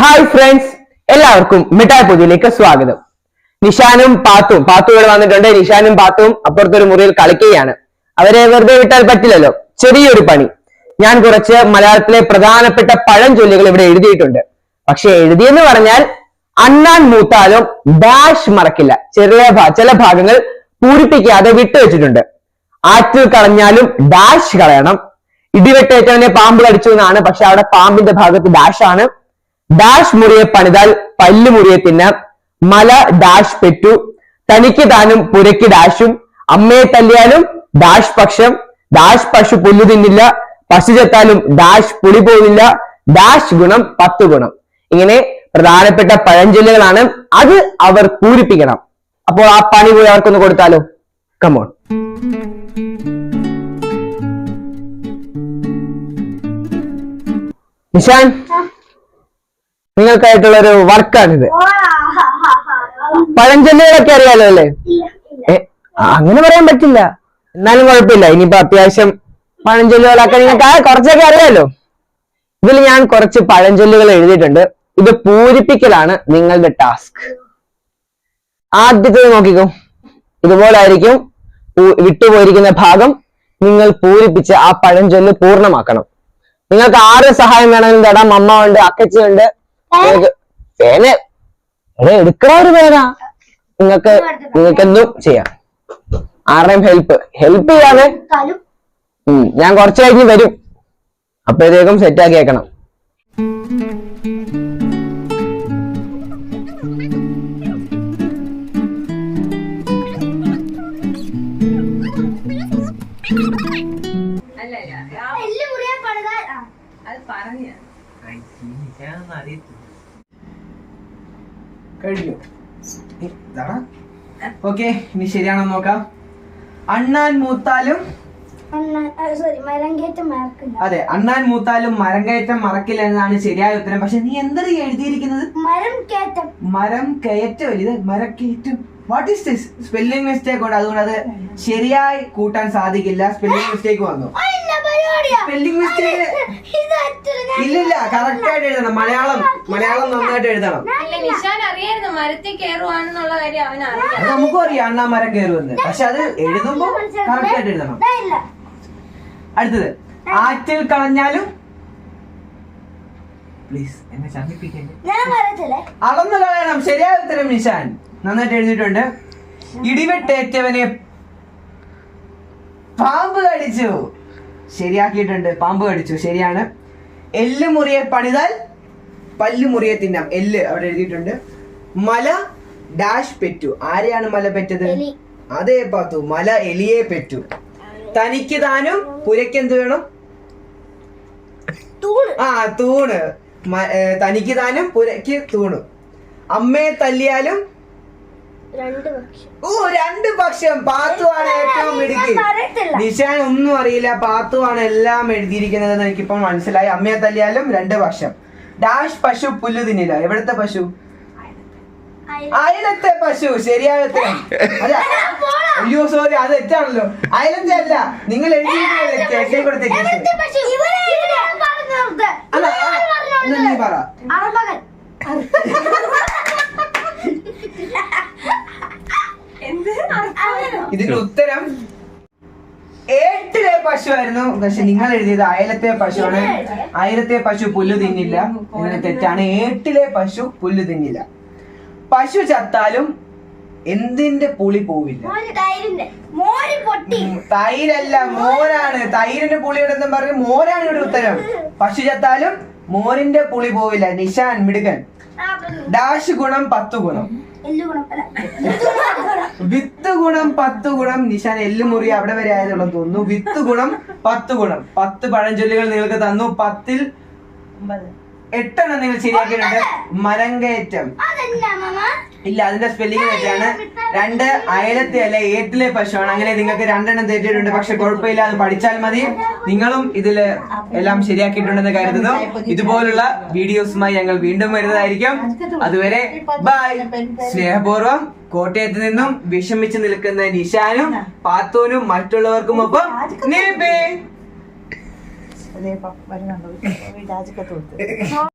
Hi friends എല്ലാവർക്കും മിഠായി പൊതിയിലേക്ക് സ്വാഗതം. നിഷാനും പാത്തും പാത്തു ഇവിടെ വന്നിട്ടുണ്ട്. നിഷാനും പാത്തും അപ്പുറത്തൊരു മുറിയിൽ കളിക്കുകയാണ്. അവരെ വെറുതെ വിട്ടാൽ പറ്റില്ലല്ലോ. ചെറിയൊരു പണി. ഞാൻ കുറച്ച് മലയാളത്തിലെ പ്രധാനപ്പെട്ട പഴഞ്ചൊല്ലുകൾ ഇവിടെ എഴുതിയിട്ടുണ്ട്. പക്ഷെ എഴുതിയെന്ന് പറഞ്ഞാൽ അണ്ണാൻ മൂത്താലും ഡാഷ് മറക്കില്ല. ചെറിയ ചില ഭാഗങ്ങൾ പൂരിപ്പിക്കാതെ വിട്ടുവെച്ചിട്ടുണ്ട്. ആറ്റിൽ കളഞ്ഞാലും ഡാഷ് കളയണം. ഇടിവെട്ടേറ്റവനെ പാമ്പ് കടിച്ചു എന്നാണ്. പക്ഷെ അവിടെ പാമ്പിന്റെ ഭാഗത്ത് ഡാഷ് ആണ് ഡാഷ് മുറിയെ പണിതാൽ പല്ലു മുറിയെ തിന്നാം മല ഡാഷ് പെറ്റു. തനിക്ക് താനും പുരയ്ക്ക് ഡാഷും അമ്മയെ തല്ലിയാലും ഡാഷ് പക്ഷം. ഡാഷ് പശു പുല്ലു തിന്നില്ല. പശു ചെത്താലും ഡാഷ് പുളി പോവില്ല ഡാഷ് ഗുണം പത്ത് ഗുണം. ഇങ്ങനെ പ്രധാനപ്പെട്ട പഴഞ്ചൊല്ലുകളാണ് അത് അവർ പൂരിപ്പിക്കണം. അപ്പോൾ ആ പണി പോയി അവർക്കൊന്ന് കൊടുത്താലോ? കമോൺ നിഷാൻ നിങ്ങൾക്കായിട്ടുള്ള ഒരു വർക്കാണിത് പഴഞ്ചൊല്ലുകളൊക്കെ അറിയാലോ അല്ലേ? അങ്ങനെ പറയാൻ പറ്റില്ല. എന്നാലും കുഴപ്പമില്ല. ഇനിയിപ്പോ അത്യാവശ്യം പഴഞ്ചൊല്ലുകളൊക്കെ നിങ്ങൾക്ക് കുറച്ചൊക്കെ അറിയാലോ. ഇതിൽ ഞാൻ കുറച്ച് പഴഞ്ചൊല്ലുകൾ എഴുതിയിട്ടുണ്ട്. ഇത് പൂരിപ്പിക്കലാണ് നിങ്ങളുടെ ടാസ്ക്. ആദ്യത്തേത് നോക്കിക്കോ. ഇതുപോലെ ആയിരിക്കും വിട്ടുപോയിരിക്കുന്ന ഭാഗം. നിങ്ങൾ പൂരിപ്പിച്ച് ആ പഴഞ്ചൊല്ല് പൂർണമാക്കണം. നിങ്ങൾക്ക് ആരുടെ സഹായം വേണമെങ്കിലും തേടാം. അമ്മ ഉണ്ട് അക്കച്ചി ഉണ്ട്. പേന എടേ എടുക്കണ ഒരു പേന നിങ്ങക്ക് നിങ്ങക്ക് എന്തും ചെയ്യാം. ആരുടെയും ഹെൽപ്പ് ഹെൽപ്പ് ചെയ്യാതെ ഞാൻ കുറച്ച് കഴിഞ്ഞ് വരും. അപ്പോഴത്തേക്കും സെറ്റ് ആക്കി വെക്കണം. അല്ല മുറിയെ അത് പറഞ്ഞ കഴിഞ്ഞു. ഓക്കെ ഇനി ശരിയാണോ നോക്കാം. അണ്ണാൻ മൂത്താലും അതെ അണ്ണാൻ മൂത്താലും മരം കയറ്റം മറക്കില്ല എന്നതാണ് ശരിയായ ഉത്തരം. പക്ഷെ നീ എന്താണ് എഴുതിയിരിക്കുന്നത്? മരം കയറ്റം. മരം കയറ്റം ഇത്? മരക്കയറ്റം what is this spelling mistake ഉണ്ട് അതുകൊണ്ട് അത് ശരിയായി കൂട്ടാൻ സാധിക്കില്ല. സ്പെല്ലിംഗ് മിസ്റ്റേക്ക് വന്നു. സ്പെല്ലിംഗ് മിസ്റ്റേക്ക് ഇല്ലില്ല കറക്റ്റ് ആയിട്ട് എഴുതണം. മലയാളം മലയാളം നന്നായിട്ട് എഴുതണം. അല്ല നിഷാൻ അറിയായിരുന്നു മരത്തിൽ കയറുവാണെന്നുള്ള കാര്യം അവൻ അറിയാം നമുക്കും അറിയാം അണ്ണാ മരം കയറുമെന്ന് പക്ഷെ അത് എഴുതുമ്പോ കറക്റ്റ് ആയിട്ട് എഴുതണം. അടുത്തത്. ആറ്റിൽ കളഞ്ഞാലും? പ്ലീസ് എന്നെ പറയത്തില്ലേ? അളന്നു കളയണം. ശരിയായ ഉത്തരം നിഷാൻ. നന്നായിട്ട് എഴുതിയിട്ടുണ്ട്. ഇടിവെട്ടേറ്റവനെ പാമ്പ് കടിച്ചു. ശരിയാക്കിയിട്ടുണ്ട്. പാമ്പ് കടിച്ചു. ശരിയാണ്. എല്ല് മുറിയെ പണിതാൽ പല്ല് മുറിയെ തിന്നാം. എല്ല് അവിടെ എഴുതിയിട്ടുണ്ട്. മല ഡാഷ് പെറ്റു. ആരെയാണ് മല പെറ്റത്. അതേ പാത്തു. മല എലിയെ പെറ്റു. തനിക്ക് താനും പുരയ്ക്ക് എന്ത് വേണം ആ തൂണ്. തനിക്ക് താനും പുരയ്ക്ക് തൂണ്. അമ്മയെ തല്ലിയാലും ഓ രണ്ട് പക്ഷം. പാത്തുവാണ് ഏറ്റവും മിടുക്കി. നിശാൻ ഒന്നും അറിയില്ല. പാത്തുവാണ് എല്ലാം എഴുതിയിരിക്കുന്നത് എന്ന് എനിക്കിപ്പോ മനസ്സിലായി. അമ്മയെ തല്ലിയാലും രണ്ട് പക്ഷം. ഡാഷ് പശു പുല്ലു തിന്നില്ല. എവിടുത്തെ പശു. അയലത്തെ. പശു. ശരിയായ അയ്യോ സോറി അത് തെറ്റാണല്ലോ. അയലത്തെ അല്ല. നിങ്ങൾ എഴുതിയിരിക്കുന്നത്. അല്ല നീ പറ. ഇതിന്റെ ഉത്തരം ഏട്ടിലെ പശു ആയിരുന്നു പക്ഷെ നിങ്ങൾ എഴുതിയത് അയലത്തെ പശുവാണ്. അയലത്തെ പശു പുല്ല് തിന്നില്ല. ഇതിന് തെറ്റാണ്. ഏട്ടിലെ പശു പുല്ല് തിന്നില്ല. പശു ചത്താലും എന്തിന്റെ പുളി പോവില്ല. മോര് തൈരിന്റെ പൊട്ടി. തൈരല്ല മോരാണ് തൈരിന്റെ പുളി എന്ന് പറഞ്ഞ് മോരാണ് ഇവിടെ ഉത്തരം. പശു ചത്താലും മോരിന്റെ പുളി പോവില്ല. നിഷാൻ മിടുക്കൻ. ഡാഷ് ഗുണം പത്ത് ഗുണം. വിത്ത് ഗുണം പത്ത് ഗുണം. നിശാൻ എല്ല് മുറി അവിടെ വരെ ആയതുള്ള തോന്നുന്നു. വിത്ത് ഗുണം പത്ത് ഗുണം. പത്ത് പഴഞ്ചൊല്ലുകൾ നിങ്ങൾക്ക് തന്നു. പത്തിൽ എട്ടെണ്ണം നിങ്ങൾ ശരിയാക്കിയിട്ടുണ്ട്. മരങ്കയറ്റം. ഇല്ല അതിന്റെ സ്പെല്ലിംഗ് തെറ്റാണ്. രണ്ട് അയലത്തെ അല്ല ഏട്ടിലെ പശുവാണ്. അങ്ങനെ നിങ്ങൾക്ക് രണ്ടെണ്ണം തെറ്റിയിട്ടുണ്ട്. പക്ഷെ കുഴപ്പമില്ല അത് പഠിച്ചാൽ മതി. നിങ്ങളും ഇതിൽ എല്ലാം ശരിയാക്കിയിട്ടുണ്ടെന്ന് കരുതുന്നു. ഇതുപോലുള്ള വീഡിയോസുമായി ഞങ്ങൾ വീണ്ടും വരുന്നതായിരിക്കും. അതുവരെ ബൈ സ്നേഹപൂർവം കോട്ടയത്ത് നിന്നും വിഷമിച്ചു നിൽക്കുന്ന നിഷാനും പാത്തോനും മറ്റുള്ളവർക്കും ഒപ്പം రేపు అప్పటి నన్ను వీటాజిక తోడుతుంది